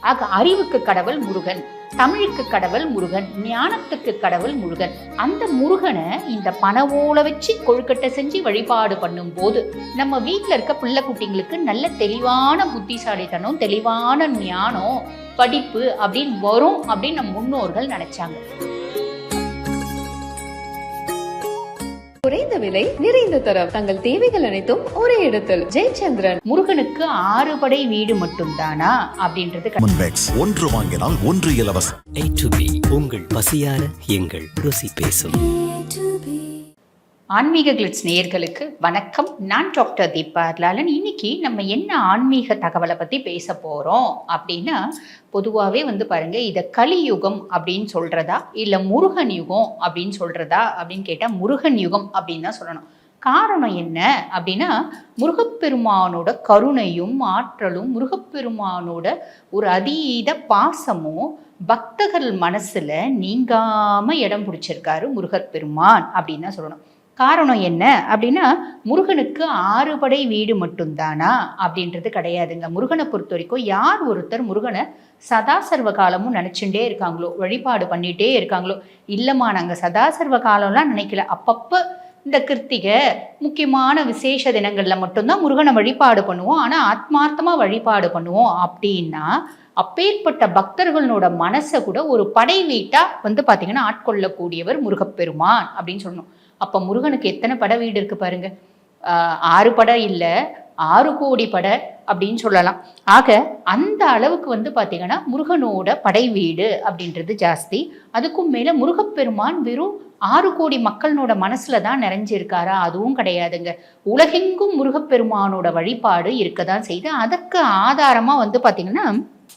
ஆக அறிவுக்கு கடவுள் முருகன் தமிழுக்கு கடவுள் முருகன் ஞானத்துக்கு கடவுள் முருகன். அந்த முருகனை இந்த பணவோல வச்சு கொழுக்கட்டை செஞ்சு வழிபாடு பண்ணும்போது நம்ம வீட்டில் இருக்க பிள்ளை குட்டிங்களுக்கு நல்ல தெளிவான புத்திசாலித்தனம் தெளிவான ஞானம் படிப்பு அப்படின்னு வரும் அப்படின்னு நம்ம முன்னோர்கள் நினைச்சாங்க. குறைந்த விலை நிறைந்த தரம். தங்கள் தேவைகள் அனைத்தும் ஒரே இடத்தில். ஜெயச்சந்திரன். முருகனுக்கு ஆறு படை வீடு மட்டும்தானா? அப்படின்றது க- முன்பெக்ஸ் ஒன்று வாங்கினால் ஒன்று இலவசம். உங்கள் பசியார எங்கள் ருசி பேசும். ஆன்மீக கிளிட்ஸ் நேயர்களுக்கு வணக்கம். நான் டாக்டர் தீபா லாலன் இன்னைக்கு நம்ம என்ன ஆன்மீக தகவலை பற்றி பேச போகிறோம் அப்படின்னா பொதுவாகவே வந்து பாருங்கள் இதை கலியுகம் அப்படின்னு சொல்கிறதா இல்லை முருகன் யுகம் அப்படின்னு சொல்கிறதா அப்படின்னு கேட்டால் முருகன் யுகம் அப்படின்னு தான் சொல்லணும். காரணம் என்ன அப்படின்னா முருகப்பெருமானோட கருணையும் ஆற்றலும் முருகப்பெருமானோட ஒரு அதீத பாசமும் பக்தர்கள் மனசில் நீங்காமல் இடம் பிடிச்சிருக்காரு முருகப்பெருமான் அப்படின்னு தான் சொல்லணும். காரணம் என்ன அப்படின்னா முருகனுக்கு ஆறு படை வீடு மட்டும்தானா? அப்படின்றது கிடையாதுங்க. முருகனை பொறுத்த வரைக்கும் யார் ஒருத்தர் முருகனை சதா சர்வ காலமும் நினச்சிட்டே இருக்காங்களோ வழிபாடு பண்ணிகிட்டே இருக்காங்களோ? இல்லைம்மா நாங்கள் சதா சர்வ காலம்லாம் நினைக்கல. அப்பப்போ இந்த கிருத்திகை முக்கியமான விசேஷ தினங்களில் மட்டும்தான் முருகனை வழிபாடு பண்ணுவோம். ஆனால் ஆத்மார்த்தமாக வழிபாடு பண்ணுவோம் அப்படின்னா அப்பேற்பட்ட பக்தர்களோட மனசை கூட ஒரு படை வீட்டாக வந்து பார்த்திங்கன்னா ஆட்கொள்ளக்கூடியவர் முருகப்பெருமான் அப்படின்னு சொல்லணும். அப்போ முருகனுக்கு எத்தனை படை வீடு இருக்கு பாருங்க. ஆறு படை இல்லை ஆறு கோடி படை அப்படின்னு சொல்லலாம். ஆக அந்த அளவுக்கு வந்து பார்த்தீங்கன்னா முருகனோட படை வீடு அப்படின்றது ஜாஸ்தி. அதுக்கும் மேலே முருகப்பெருமான் வெறும் ஆறு கோடி மக்களோட மனசுல தான் நிறைஞ்சிருக்காரா? அதுவும் கிடையாதுங்க. உலகெங்கும் முருகப்பெருமானோட வழிபாடு இருக்க தான் செய்து அதற்கு ஆதாரமா வந்து பார்த்தீங்கன்னா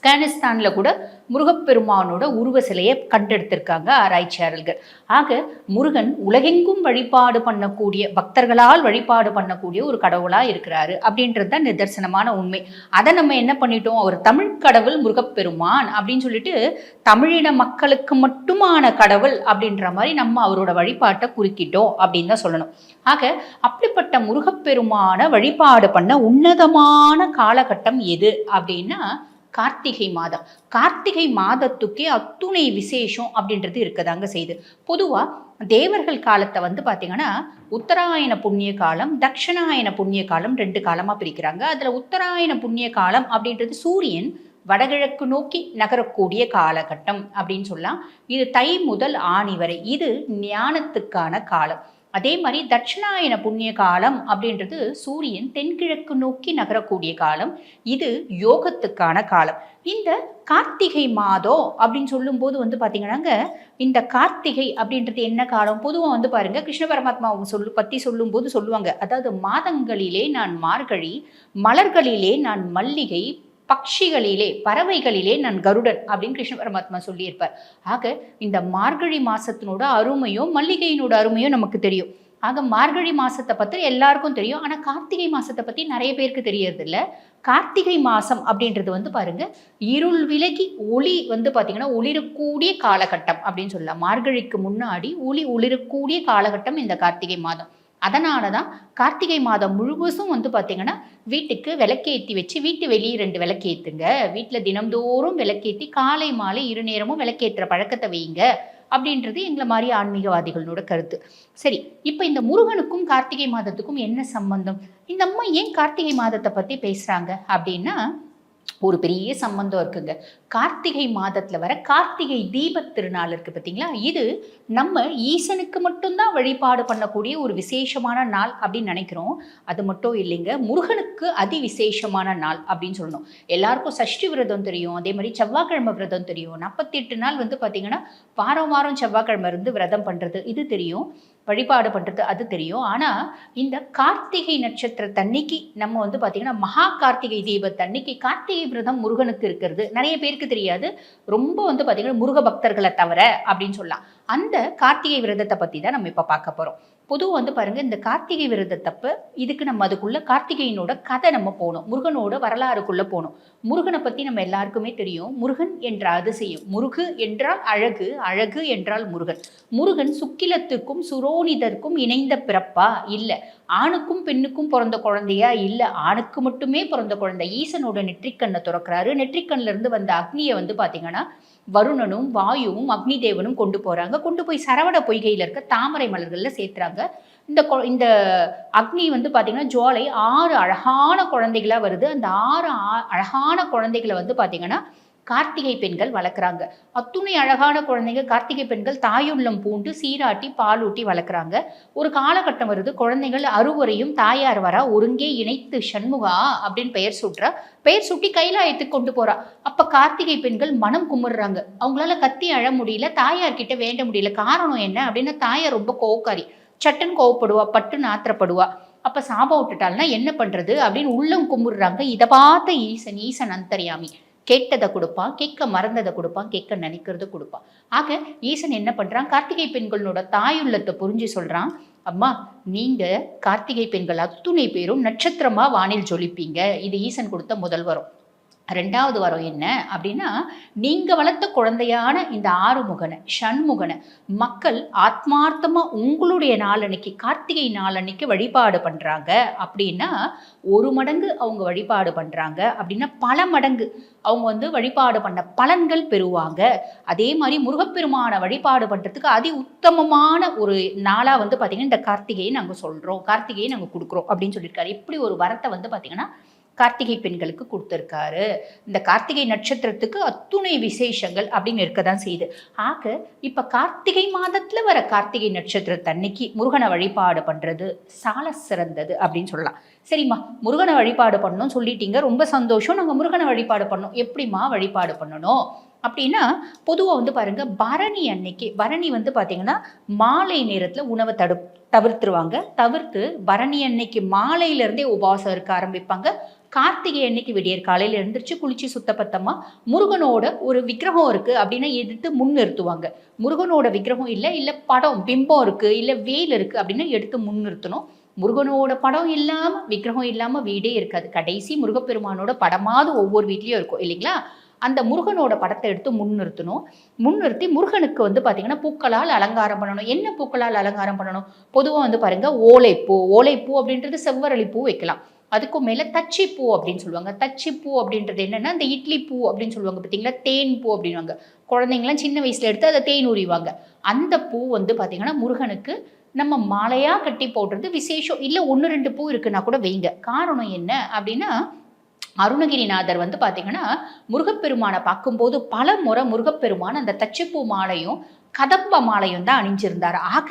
ஆப்கானிஸ்தானில் கூட முருகப்பெருமானோட உருவ சிலையை கண்டெடுத்திருக்காங்க ஆராய்ச்சியாளர்கள். ஆக முருகன் உலகெங்கும் வழிபாடு பண்ணக்கூடிய பக்தர்களால் வழிபாடு பண்ணக்கூடிய ஒரு கடவுளாக இருக்கிறாரு அப்படின்றது தான் நிதர்சனமான உண்மை. அதை நம்ம என்ன பண்ணிட்டோம்? அவர் தமிழ் கடவுள் முருகப்பெருமான் அப்படின்னு சொல்லிட்டு தமிழின மக்களுக்கு மட்டுமான கடவுள் அப்படின்ற மாதிரி நம்ம அவரோட வழிபாட்டை குறுக்கிட்டோம் அப்படின்னு தான் சொல்லணும். ஆக அப்படிப்பட்ட முருகப்பெருமான வழிபாடு பண்ண உன்னதமான காலகட்டம் எது அப்படின்னா கார்த்திகை மாதம். கார்த்திகை மாதத்துக்கே அத்துணை விசேஷம் அப்படின்றது இருக்கதாங்க செய்யுது பொதுவாக தேவர்கள் காலத்தை வந்து பார்த்தீங்கன்னா உத்தராயண புண்ணிய காலம் தட்சிணாயன புண்ணிய காலம் ரெண்டு காலமாக பிரிக்கிறாங்க. அதில் உத்தராயண புண்ணிய காலம் அப்படின்றது சூரியன் வடகிழக்கு நோக்கி நகரக்கூடிய காலகட்டம் அப்படின்னு சொல்லலாம். இது தை முதல் ஆணி வரை. இது ஞானத்துக்கான காலம். அதே மாதிரி தட்சிணாயன புண்ணிய காலம் அப்படின்றது சூரியன் தென்கிழக்கு நோக்கி நகரக்கூடிய காலம். இது யோகத்துக்கான காலம். இந்த கார்த்திகை மாதம் அப்படின்னு சொல்லும்போது வந்து பார்த்தீங்கன்னாங்க இந்த கார்த்திகை அப்படின்றது என்ன காலம்? பொதுவாக வந்து பாருங்க கிருஷ்ண பரமாத்மா அவங்க சொல்லு பற்றி சொல்லும்போது சொல்லுவாங்க. அதாவது மாதங்களிலே நான் மார்கழி மலர்களிலே நான் மல்லிகை பட்சிகளிலே பறவைகளிலே நான் கருடன் அப்படின்னு கிருஷ்ண பரமாத்மா சொல்லியிருப்பார். ஆக இந்த மார்கழி மாசத்தினோட அருமையோ மல்லிகையினோட அருமையும் நமக்கு தெரியும். ஆக மார்கழி மாசத்தை பற்றி எல்லாருக்கும் தெரியும். ஆனால் கார்த்திகை மாசத்தை பற்றி நிறைய பேருக்கு தெரியறதில்ல. கார்த்திகை மாசம் அப்படின்றது வந்து பாருங்க இருள் விலகி ஒளி வந்து பார்த்திங்கன்னா ஒளிரக்கூடிய காலகட்டம் அப்படின்னு சொல்லலாம். மார்கழிக்கு முன்னாடி ஒளி ஒளிரக்கூடிய காலகட்டம் இந்த கார்த்திகை மாதம். அதனால தான் கார்த்திகை மாதம் முழுவதும் வந்து பார்த்தீங்கன்னா வீட்டுக்கு விளக்கேற்றி வச்சு வீட்டு வெளியே ரெண்டு விளக்கேற்றுங்க வீட்டில் தினம்தோறும் விளக்கேற்றி காலை மாலை இரு நேரமும் விளக்கேற்றுற பழக்கத்தை வைங்க அப்படின்றது எங்களை மாதிரி ஆன்மீகவாதிகளோட கருத்து. சரி இப்போ இந்த முருகனுக்கும் கார்த்திகை மாதத்துக்கும் என்ன சம்பந்தம்? இந்த அம்மா ஏன் கார்த்திகை மாதத்தை பற்றி பேசுகிறாங்க அப்படின்னா ஒரு பெரிய சம்பந்தம் இருக்குங்க. கார்த்திகை மாதத்தில் வர கார்த்திகை தீபத் திருநாள் இருக்குது பார்த்தீங்களா இது நம்ம ஈசனுக்கு மட்டும்தான் வழிபாடு பண்ணக்கூடிய ஒரு விசேஷமான நாள் அப்படின்னு நினைக்கிறோம். அது மட்டும் இல்லைங்க முருகனுக்கு அதி விசேஷமான நாள் அப்படின்னு சொல்லணும். எல்லாருக்கும் சஷ்டி விரதம் தெரியும் அதே மாதிரி செவ்வாய்க்கிழமை விரதம் தெரியும். நாற்பத்தி எட்டு நாள் வந்து பார்த்தீங்கன்னா வாரம் வாரம் செவ்வாய்க்கிழமை இருந்து விரதம் பண்ணுறது இது தெரியும். வழிபாடு பண்ணுறது அது தெரியும். ஆனால் இந்த கார்த்திகை நட்சத்திர தன்னைக்கு நம்ம வந்து பார்த்திங்கன்னா மகா கார்த்திகை தீபத்தன்னைக்கு கார்த்திகை விரதம் முருகனுக்கு இருக்கிறது. நிறைய பேருக்கு தெரியாது. ரொம்ப வந்து பார்த்திங்கன்னா முருக பக்தர்களை தவிர அப்படின்னு சொல்லலாம். அந்த கார்த்திகை விரதத்தை பற்றி தான் நம்ம இப்போ பார்க்க போகிறோம் பொதுவாக வந்து பாருங்கள் இந்த கார்த்திகை விரதத்தப்ப இதுக்கு நம்ம அதுக்குள்ளே கார்த்திகையினோட கதை நம்ம போகணும். முருகனோட வரலாறுக்குள்ளே போகணும். முருகனை பற்றி நம்ம எல்லாருக்குமே தெரியும். முருகன் என்ற அதிசயம். முருகு என்றால் அழகு அழகு என்றால் முருகன். முருகன் சுக்கிலத்துக்கும் சுரோனிதற்கும் இணைந்த பிறப்பா? இல்லை. ஆணுக்கும் பெண்ணுக்கும் பிறந்த குழந்தையா? இல்லை. ஆணுக்கு மட்டுமே பிறந்த குழந்தை. ஈசனோட நெற்றிக்கண்ணை திறக்கிறாரு. நெற்றிக்கண்ணிலிருந்து வந்த அக்னியை வந்து பார்த்தீங்கன்னா வருணனும் வாயுவும் அக்னி தேவனும் கொண்டு போகிறாங்க கொண்டு போய் சரவண பொய்கையில் இருக்க தாமரை மலர்களில் சேர்த்துறாங்க. இந்த கொ- இந்த அக்னி வந்து பார்த்திங்கன்னா ஜுவாலை ஆறு அழகான குழந்தைகளாக வருது. அந்த ஆறு ஆ- அழகான குழந்தைகளை வந்து பார்த்திங்கன்னா கார்த்திகை பெண்கள் வளர்க்குறாங்க. அத்துணை அழகான குழந்தைங்க கார்த்திகை பெண்கள் தாயுள்ளம் பூண்டு சீராட்டி பாலூட்டி வளர்க்குறாங்க. ஒரு காலகட்டம் வருது குழந்தைகள் அறுவரையும் தாயார் வரா ஒருங்கே இணைத்து சண்முகா அப்படின்னு பெயர் சூட்டுறா. பெயர் சுட்டி கைலாயத்துக்கு கொண்டு போறா. அப்ப கார்த்திகை பெண்கள் மனம் குமுறுறாங்க. அவங்களால கத்தி அழ முடியல தாயார் கிட்ட வேண்ட முடியல. காரணம் என்ன அப்படின்னா தாயார் ரொம்ப கோக்காரி சட்டுன்னு கோவப்படுவா பட்டுன்னு ஆத்திரப்படுவா. அப்ப சாபம் விட்டுட்டாள்னா என்ன பண்றது அப்படின்னு உள்ளம் கும்பிடுறாங்க இதை பார்த்த ஈசன் ஈசன் அந்தரியாமி. கேட்டதை கொடுப்பான் கேட்க மறந்ததை கொடுப்பான் கேட்க நினைக்கிறத கொடுப்பான் ஆக ஈசன் என்ன பண்றான்? கார்த்திகை பெண்களோட தாயுள்ளத்தை புரிஞ்சு சொல்றான். அம்மா நீங்க கார்த்திகை பெண்கள் அத்துணை பேரும் நட்சத்திரமா வானில் ஜொலிப்பீங்க. இது ஈசன் கொடுத்த முதல் வரும் ரெண்டாவது வரம் என்ன அப்படின்னா நீங்கள் வளர்த்த குழந்தையான இந்த ஆறுமுகனை ஷண்முகனை மக்கள் ஆத்மார்த்தமாக உங்களுடைய நாளன்னைக்கு கார்த்திகை நாளன்னைக்கு வழிபாடு பண்ணுறாங்க அப்படின்னா ஒரு மடங்கு அவங்க வழிபாடு பண்ணுறாங்க அப்படின்னா பல மடங்கு அவங்க வந்து வழிபாடு பண்ண பலன்கள் பெறுவாங்க. அதே மாதிரி முருகப்பெருமானை வழிபாடு பண்ணுறதுக்கு அதி உத்தமமான ஒரு நாளாக வந்து பார்த்திங்கன்னா இந்த கார்த்திகையை நாங்கள் சொல்கிறோம் கார்த்திகையை நாங்கள் கொடுக்குறோம் அப்படின்னு சொல்லியிருக்காரு. இப்படி ஒரு வரத்தை வந்து பார்த்திங்கன்னா கார்த்திகை பெண்களுக்கு கொடுத்துருக்காரு. இந்த கார்த்திகை நட்சத்திரத்துக்கு அத்துணை விசேஷங்கள் அப்படின்னு இருக்க தான் செய்யுது. ஆக இப்ப கார்த்திகை மாதத்துல வர கார்த்திகை நட்சத்திரத்தன்னைக்கு முருகனை வழிபாடு பண்றது சால சிறந்தது அப்படின்னு சொல்லலாம். சரிம்மா முருகனை வழிபாடு பண்ணணும் சொல்லிட்டீங்க ரொம்ப சந்தோஷம். நாங்கள் முருகனை வழிபாடு பண்ணோம் எப்படிம்மா வழிபாடு பண்ணணும்? அப்படின்னா பொதுவாக வந்து பாருங்க பரணி அன்னைக்கு பரணி வந்து பார்த்தீங்கன்னா மாலை நேரத்தில் உணவை தடு தவிர்த்துருவாங்க. தவிர்த்து பரணி அன்னைக்கு மாலையிலேருந்தே உபவாசம் இருக்க ஆரம்பிப்பாங்க. கார்த்திகை அன்னைக்கு விடியற் காலையில் எழுந்திரிச்சு குளிச்சு சுத்தப்பத்தமாக முருகனோட ஒரு விக்கிரகம் இருக்கு அப்படின்னா எடுத்து முன் நிறுத்துவாங்க. முருகனோட விக்கிரகம் இல்லை இல்லை படம் பிம்பம் இருக்கு இல்லை வேல் இருக்கு அப்படின்னா எடுத்து முன் நிறுத்தணும். முருகனோட படம் இல்லாம விக்கிரகம் இல்லாம வீடே இருக்காது. கடைசி முருகப்பெருமானோட படமாவது ஒவ்வொரு வீட்லயும் இருக்கும் இல்லைங்களா? அந்த முருகனோட படத்தை எடுத்து முன் நிறுத்தணும். முன் நிறுத்தி முருகனுக்கு வந்து பார்த்தீங்கன்னா பூக்களால் அலங்காரம் பண்ணணும். என்ன பூக்களால் அலங்காரம் பண்ணணும்? பொதுவாக வந்து பாருங்க ஓலைப்பூ. ஓலைப்பூ அப்படின்றது செவ்வரளி பூ வைக்கலாம். அதுக்கும் மேலே தச்சி பூ அப்படின்னு சொல்லுவாங்க. தச்சி பூ அப்படின்றது என்னென்னா இந்த இட்லி பூ அப்படின்னு சொல்லுவாங்க பார்த்தீங்களா தேன் பூ அப்படின்வாங்க குழந்தைங்களாம் சின்ன வயசில் எடுத்து அதை தேன் உரிவாங்க. அந்த பூ வந்து பார்த்திங்கன்னா முருகனுக்கு நம்ம மாலையாக கட்டி போடுறது விசேஷம். இல்லை ஒன்று ரெண்டு பூ இருக்குன்னா கூட வைங்க. காரணம் என்ன அப்படின்னா அருணகிரிநாதர் வந்து பார்த்தீங்கன்னா முருகப்பெருமானை பார்க்கும்போது பல முறை முருகப்பெருமான் அந்த தச்சுப்பூ மாலையும் கதம்ப மாலையும் தான் அணிஞ்சிருந்தார். ஆக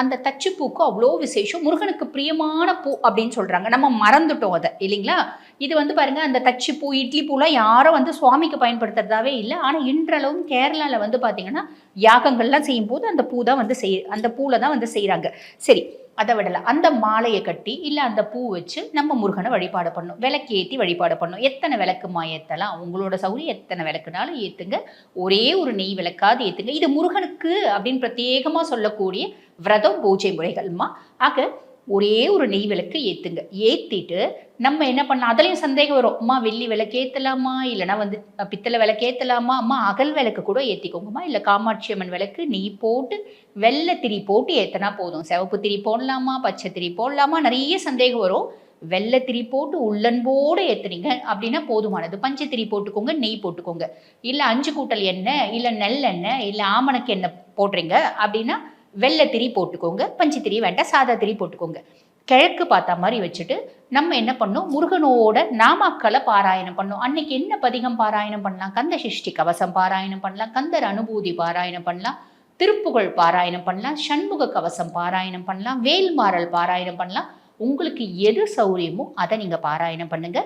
அந்த தச்சுப்பூக்கு அவ்வளோ விசேஷம். முருகனுக்கு பிரியமான பூ அப்படின்னு சொல்கிறாங்க நம்ம மறந்துட்டோம் அதை இல்லைங்களா? இது வந்து பாருங்க அந்த தச்சு பூ இட்லி பூலாம் யாரும் வந்து சுவாமிக்கு பயன்படுத்துறதாவே இல்லை. ஆனால் இன்றளவும் கேரளாவில் வந்து பார்த்தீங்கன்னா யாகங்கள்லாம் செய்யும்போது அந்த பூ தான் வந்து செய் அந்த பூவில் தான் வந்து செய்கிறாங்க சரி அதை விடலை அந்த மாலையை கட்டி இல்லை அந்த பூ வச்சு நம்ம முருகனை வழிபாடு பண்ணணும். விளக்கு ஏற்றி வழிபாடு பண்ணணும். எத்தனை விளக்குமா ஏற்றலாம் உங்களோட சௌரியம் எத்தனை விளக்குனாலும் ஏற்றுங்க ஒரே ஒரு நெய் விளக்காது ஏற்றுங்க இது முருகனுக்கு அப்படின்னு பிரத்யேகமாக சொல்லக்கூடிய விரதம் பூஜை முறைகள்மா ஆக ஒரே ஒரு நெய் விளக்கு ஏற்றுங்க ஏற்றிட்டு நம்ம என்ன பண்ண அதுலேயும் சந்தேகம் வரும். அம்மா வெள்ளி விளக்கு ஏற்றலாமா இல்லைனா வந்து பித்தளை விளக்கு ஏற்றலாமா அம்மா அகல் விளக்கு கூட ஏற்றிக்கோங்கம்மா இல்லை காமாட்சி அம்மன் விளக்கு நெய் போட்டு வெள்ளை திரி போட்டு ஏற்றினா போதும். சிவப்பு திரி போடலாமா? பச்சை திரி போடலாமா? நிறைய சந்தேகம் வரும். வெள்ளை திரி போட்டு உள்ளன்போடு ஏற்றுனீங்க அப்படின்னா போதுமானது. பஞ்சு திரி போட்டுக்கோங்க நெய் போட்டுக்கோங்க. இல்லை அஞ்சு கூட்டல் எண்ணெய் இல்லை நெல் எண்ணெய் இல்லை ஆமணக்கு எண்ணெய் போடுறீங்க. அப்படின்னா வெள்ளை திரி போட்டுக்கோங்க பஞ்சு திரி வேண்டாம் சாதா திரி போட்டுக்கோங்க. கிழக்கு பார்த்த மாதிரி வச்சுட்டு நம்ம என்ன பண்ணோம்? முருகனோட நாமாக்களை பாராயணம் பண்ணோம். அன்னைக்கு என்ன பதிகம் பாராயணம் பண்ணலாம்? கந்த சிருஷ்டி கவசம் பாராயணம் பண்ணலாம் கந்தர் அனுபூதி பாராயணம் பண்ணலாம் திருப்புகழ் பாராயணம் பண்ணலாம் சண்முக கவசம் பாராயணம் பண்ணலாம் வேல்மாறல் பாராயணம் பண்ணலாம். உங்களுக்கு எது சௌரியமோ அதை நீங்கள் பாராயணம் பண்ணுங்க.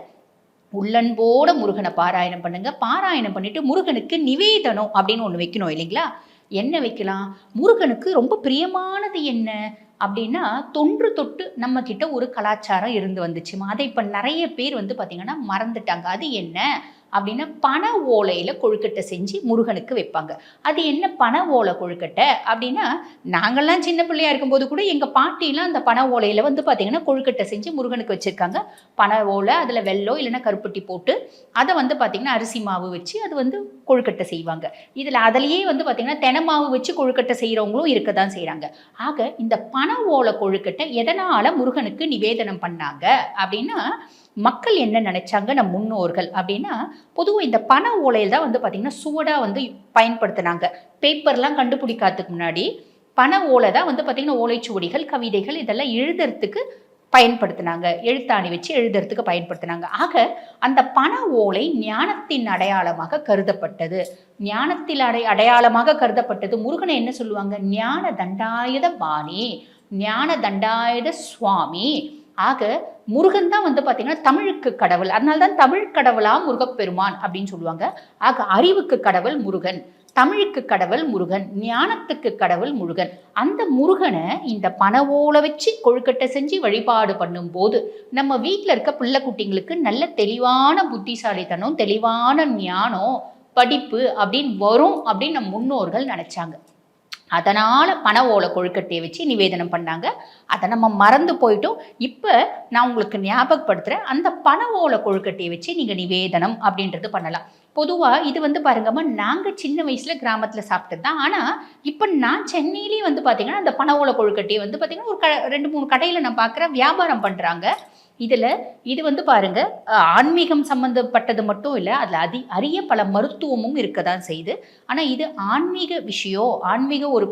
உள்ளன்போட முருகனை பாராயணம் பண்ணுங்க. பாராயணம் பண்ணிட்டு முருகனுக்கு நிவேதனம் அப்படின்னு ஒன்று வைக்கணும் இல்லைங்களா? என்ன வைக்கலாம். முருகனுக்கு ரொம்ப பிரியமானது என்ன? அப்படின்னா தொன்று தொட்டு நம்ம கிட்ட ஒரு கலாச்சாரம் இருந்து வந்துச்சுமா? அதை இப்போ நிறைய பேர் வந்து பார்த்தீங்கன்னா மறந்துட்டாங்க. அது என்ன? அப்படின்னா பண ஓலையில் கொழுக்கட்டை செஞ்சு முருகனுக்கு வைப்பாங்க. அது என்ன பண ஓலை கொழுக்கட்டை? அப்படின்னா நாங்கள்லாம் சின்ன பிள்ளையா இருக்கும்போது கூட எங்கள் பாட்டிலாம் அந்த பண ஓலையில் வந்து பார்த்திங்கன்னா கொழுக்கட்டை செஞ்சு முருகனுக்கு வச்சுருக்காங்க. பனை ஓலை அதில் வெள்ளோ இல்லைன்னா கருப்பட்டி போட்டு அதை வந்து பார்த்திங்கன்னா அரிசி மாவு வச்சு அது வந்து கொழுக்கட்டை செய்வாங்க. இதில் அதிலேயே வந்து பார்த்திங்கன்னா தென மாவு வச்சு கொழுக்கட்டை செய்கிறவங்களும் இருக்க தான் செய்கிறாங்க ஆக இந்த பண ஓலை கொழுக்கட்டை எதனால் முருகனுக்கு நிவேதனம் பண்ணாங்க? அப்படின்னா மக்கள் என்ன நினைச்சாங்க? நம் முன்னோர்கள் அப்படின்னா பொதுவாக இந்த பண ஓலையில் தான் வந்து பார்த்திங்கன்னா சுவடாக வந்து பயன்படுத்தினாங்க. பேப்பர்லாம் கண்டுபிடிக்காததுக்கு முன்னாடி பண ஓலை தான் வந்து பார்த்திங்கன்னா ஓலைச்சுவடிகள் கவிதைகள் இதெல்லாம் எழுதுறதுக்கு பயன்படுத்தினாங்க. எழுத்தாணி வச்சு எழுதுறதுக்கு பயன்படுத்தினாங்க. ஆக அந்த பண ஓலை ஞானத்தின் அடையாளமாக கருதப்பட்டது. ஞானத்தில் அடை அடையாளமாக கருதப்பட்டது. முருகனை என்ன சொல்லுவாங்க? ஞான தண்டாயுத பாணி ஞான தண்டாயுத சுவாமி. ஆக முருகன் தான் வந்து பார்த்தீங்கன்னா தமிழுக்கு கடவுள். அதனால தான் தமிழ் கடவுளா முருகப்பெருமான் அப்படின்னு சொல்லுவாங்க. ஆக அறிவுக்கு கடவுள் முருகன் தமிழுக்கு கடவுள் முருகன் ஞானத்துக்கு கடவுள் முருகன். அந்த முருகனை இந்த பணவோல வச்சு கொழுக்கட்டை செஞ்சு வழிபாடு பண்ணும்போது நம்ம வீட்டில் இருக்க பிள்ளை குட்டிங்களுக்கு நல்ல தெளிவான புத்திசாலித்தனம் தெளிவான ஞானம் படிப்பு அப்படின்னு வரும் அப்படின்னு நம் முன்னோர்கள் நினைச்சாங்க. அதனால் பண ஓலை கொழுக்கட்டையை வச்சு நிவேதனம் பண்ணாங்க. அதை நம்ம மறந்து போயிட்டோம். இப்போ நான் உங்களுக்கு ஞாபகப்படுத்துகிறேன் அந்த பண ஓலை கொழுக்கட்டையை வச்சு நீங்கள் நிவேதனம் அப்படின்றது பண்ணலாம். பொதுவாக இது வந்து பாருங்கம்மா நாங்கள் சின்ன வயசில் கிராமத்தில் சாப்பிட்டது தான். ஆனால் இப்போ நான் சென்னையிலேயே வந்து பார்த்தீங்கன்னா அந்த பண ஓலை கொழுக்கட்டையை வந்து பார்த்தீங்கன்னா ஒரு க ரெண்டு மூணு கடையில் நான் பார்க்குறேன் வியாபாரம் பண்ணுறாங்க இதில் இது வந்து பாருங்க ஆன்மீகம் சம்மந்தப்பட்டது மட்டும் இல்லை அதில் அதி அரிய பல மருத்துவமும் இருக்க தான் செய்யுது. ஆனால் இது ஆன்மீக விஷயம் ஆன்மீக ஒரு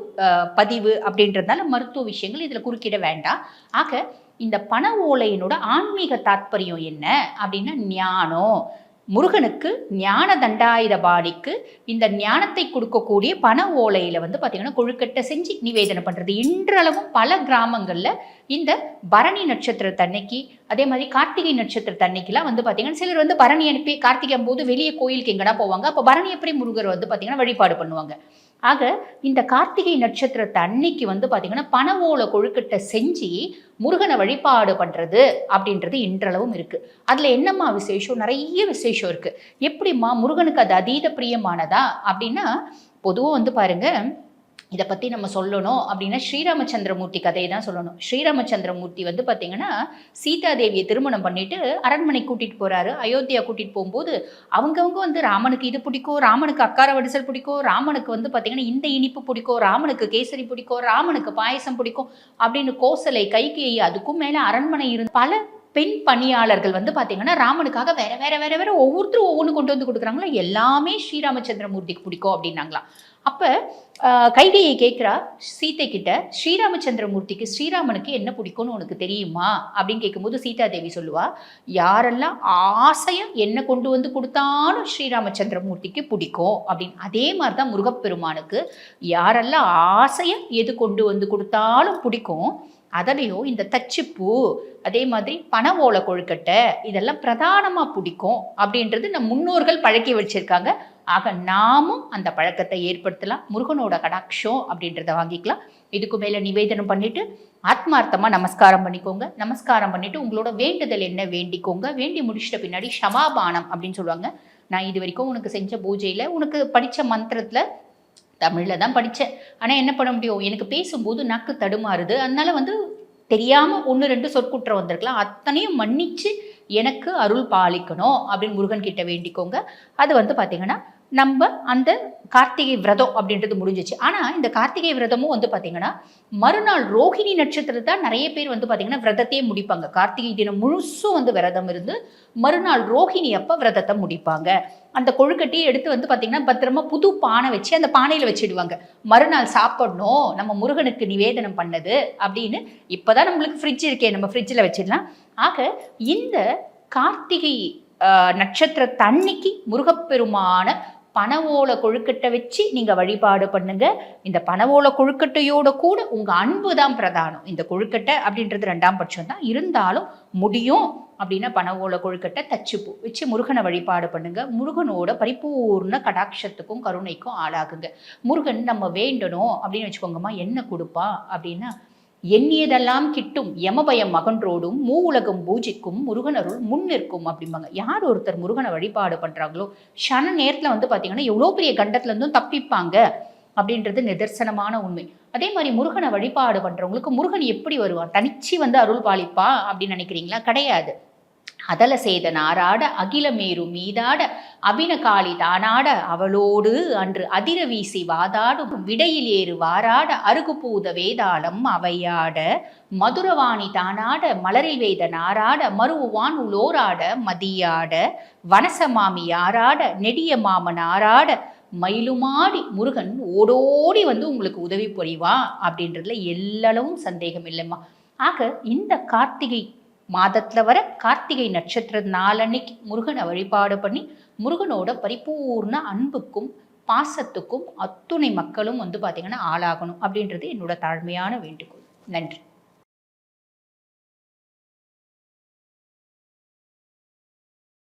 பதிவு அப்படின்றதுனால மருத்துவ விஷயங்கள் இதில் குறுக்கிட வேண்டாம். ஆக இந்த பண ஓலையினோட ஆன்மீக தாத்பரியம் என்ன? அப்படின்னா ஞானம். முருகனுக்கு ஞான தண்டாயுத பாணிக்கு இந்த ஞானத்தை கொடுக்கக்கூடிய பண ஓலையில வந்து பார்த்தீங்கன்னா கொழுக்கட்டை செஞ்சு நிவேதனம் பண்றது. இன்றளவும் பல கிராமங்களில் இந்த பரணி நட்சத்திர தன்னைக்கு அதே மாதிரி கார்த்திகை நட்சத்திர நட்சத்திரத்தன்னைக்கெல்லாம் வந்து பார்த்தீங்கன்னா சிலர் வந்து பரணி அனுப்பி கார்த்திகை போது வெளியே கோயிலுக்கு எங்கடா போவாங்க. அப்போ பரணி எப்படி முருகர் வந்து பார்த்தீங்கன்னா வழிபாடு பண்ணுவாங்க. ஆக இந்த கார்த்திகை நட்சத்திரத்தை அன்னைக்கு வந்து பார்த்தீங்கன்னா பண ஓலை கொழுக்கட்டை செஞ்சு முருகனை வழிபாடு பண்ணுறது அப்படின்றது இன்றளவும் இருக்குது அதில் என்னம்மா விசேஷம்? நிறைய விசேஷம் இருக்குது எப்படிம்மா முருகனுக்கு அது அதீத பிரியமானதா? அப்படின்னா பொதுவாக வந்து பாருங்க இதை பற்றி நம்ம சொல்லணும் அப்படின்னா ஸ்ரீராமச்சந்திரமூர்த்தி கதையை தான் சொல்லணும். ஸ்ரீராமச்சந்திரமூர்த்தி வந்து பார்த்தீங்கன்னா சீதாதேவியை திருமணம் பண்ணிவிட்டு அரண்மனை கூட்டிகிட்டு போகிறாரு அயோத்தியா கூட்டிகிட்டு போகும்போது அவங்கவுங்க வந்து ராமனுக்கு இது பிடிக்கும் ராமனுக்கு அக்கார வடிசல் பிடிக்கும் ராமனுக்கு வந்து பார்த்திங்கன்னா இந்த இனிப்பு பிடிக்கும் ராமனுக்கு கேசரி பிடிக்கும் ராமனுக்கு பாயசம் பிடிக்கும் அப்படின்னு கோசலை கைகேயி அதுக்கும் மேலே அரண்மனை இருந்து பல பெண் பணியாளர்கள் வந்து பார்த்தீங்கன்னா ராமனுக்காக வேற வேற வேற வேற ஒவ்வொருத்தரும் ஒவ்வொன்று கொண்டு வந்து கொடுக்குறாங்களா? எல்லாமே ஸ்ரீராமச்சந்திரமூர்த்திக்கு பிடிக்கும் அப்படின்னாங்களாம். அப்போ கைகையை கேட்குறா சீத்தை கிட்ட ஸ்ரீராமச்சந்திரமூர்த்திக்கு ஸ்ரீராமனுக்கு என்ன பிடிக்கும்னு உனக்கு தெரியுமா? அப்படின்னு கேட்கும்போது சீதா தேவி சொல்லுவா யாரெல்லாம் ஆசையாக என்ன கொண்டு வந்து கொடுத்தாலும் ஸ்ரீராமச்சந்திரமூர்த்திக்கு பிடிக்கும். அப்படின்னு. அதே மாதிரி தான் முருகப்பெருமானுக்கு யாரெல்லாம் ஆசையாக எது கொண்டு வந்து கொடுத்தாலும் பிடிக்கும் அதுலேயும் இந்த தச்சுப்பூ அதே மாதிரி பனை ஓலை கொழுக்கட்டை இதெல்லாம் பிரதானமாக பிடிக்கும். அப்படின்றது நம் முன்னோர்கள் பழக்கி வச்சிருக்காங்க. ஆக நாமும் அந்த பழக்கத்தை ஏற்படுத்தலாம். முருகனோட கடாட்சம் அப்படின்றத வாங்கிக்கலாம். இதுக்கு மேலே நிவேதனம் பண்ணிவிட்டு ஆத்மார்த்தமாக நமஸ்காரம் பண்ணிக்கோங்க. நமஸ்காரம் பண்ணிவிட்டு உங்களோட வேண்டுதல் என்ன வேண்டிக்கோங்க. வேண்டி முடிச்சிட்ட பின்னாடி ஷமாபானம் அப்படின்னு சொல்லுவாங்க. நான் இது வரைக்கும் உனக்கு செஞ்ச பூஜையில் உனக்கு படித்த மந்திரத்தில் தமிழில் தான் படித்தேன் ஆனால் என்ன பண்ண முடியும்? எனக்கு பேசும்போது நக்கு தடுமாறுது. அதனால் வந்து தெரியாமல் ஒன்று ரெண்டு சொற்குற்றம் வந்திருக்கலாம். அத்தனையும் மன்னித்து எனக்கு அருள் பாலிக்கணும் அப்படின்னு முருகன் கிட்ட வேண்டிக்கோங்க. அது வந்து பார்த்தீங்கன்னா நம்ம அந்த கார்த்திகை விரதம் அப்படின்றது முடிஞ்சிச்சு. ஆனால் இந்த கார்த்திகை விரதமும் வந்து பார்த்தீங்கன்னா மறுநாள் ரோஹிணி நட்சத்திரத்தை தான் நிறைய பேர் வந்து பார்த்தீங்கன்னா விரதத்தையே முடிப்பாங்க. கார்த்திகை தினம் முழுசும் வந்து விரதம் இருந்து மறுநாள் ரோஹிணி அப்போ விரதத்தை முடிப்பாங்க. அந்த கொழுக்கட்டையை எடுத்து வந்து பார்த்தீங்கன்னா பத்திரமா புது பானை வச்சு அந்த பானையில் வச்சிடுவாங்க. மறுநாள் சாப்பிடணும். நம்ம முருகனுக்கு நிவேதனம் பண்ணது அப்படின்னு இப்போ தான் நம்மளுக்கு ஃப்ரிட்ஜ் இருக்கே நம்ம ஃப்ரிட்ஜில் வச்சிடலாம். ஆக இந்த கார்த்திகை நட்சத்திர தண்ணிக்கு முருகப்பெருமான பனவோல கொழுக்கட்டை வச்சு நீங்கள் வழிபாடு பண்ணுங்க. இந்த பனவோல கொழுக்கட்டையோட கூட உங்கள் அன்பு தான் பிரதானம். இந்த கொழுக்கட்டை அப்படின்றது ரெண்டாம் பட்சம் தான். இருந்தாலும் முடியும் அப்படின்னா பனவோல கொழுக்கட்டை தச்சுப்பூ வச்சு முருகனை வழிபாடு பண்ணுங்க. முருகனோட பரிபூர்ண கடாட்சத்துக்கும் கருணைக்கும் ஆளாகுங்க. முருகன் நம்ம வேண்டணும் அப்படின்னு வச்சுக்கோங்கம்மா என்ன கொடுப்பா அப்படின்னா எண்ணியதெல்லாம் கிட்டும் யமபயம் மகன்றோடும் மூ உலகம் பூஜிக்கும் முருகனருள் முன் நிற்கும் அப்படிம்பாங்க. யார் ஒருத்தர் முருகனை வழிபாடு பண்றாங்களோ ஷன நேரத்தில் வந்து பார்த்தீங்கன்னா எவ்வளோ பெரிய கண்டத்துல இருந்தும் தப்பிப்பாங்க அப்படின்றது நிதர்சனமான உண்மை. அதே மாதிரி முருகனை வழிபாடு பண்றவங்களுக்கு முருகன் எப்படி வருவான்? தனிச்சு வந்து அருள் பாலிப்பா அப்படின்னு நினைக்கிறீங்களா? கிடையாது. அதல செய்த நாராட அகிலமேரு மீதாட அபினகாளி தானாட அவளோடு அன்று அதிர வீசி வாதாடும் விடையில் ஏறு வாராட அருகுபூத வேதாளம் அவையாட மதுரவாணி தானாட மலரில் வேத நாராட மருவான் உளோராட மதியாட வனசமாமி யாராட நெடிய மாமன் ஆராட மயிலுமாடி முருகன் ஓடோடி வந்து உங்களுக்கு உதவி புரிவா அப்படின்றதுல எல்லளவும் சந்தேகம் இல்லைம்மா. ஆக இந்த கார்த்திகை மாதத்தில் வர கார்த்திகை நட்சத்திர நாளன்னைக்கு முருகனை வழிபாடு பண்ணி முருகனோட பரிபூர்ண அன்புக்கும் பாசத்துக்கும் அத்துணை மக்களும் வந்து பார்த்திங்கன்னா ஆளாகணும் அப்படின்றது என்னோட தாழ்மையான வேண்டுகோள். நன்றி.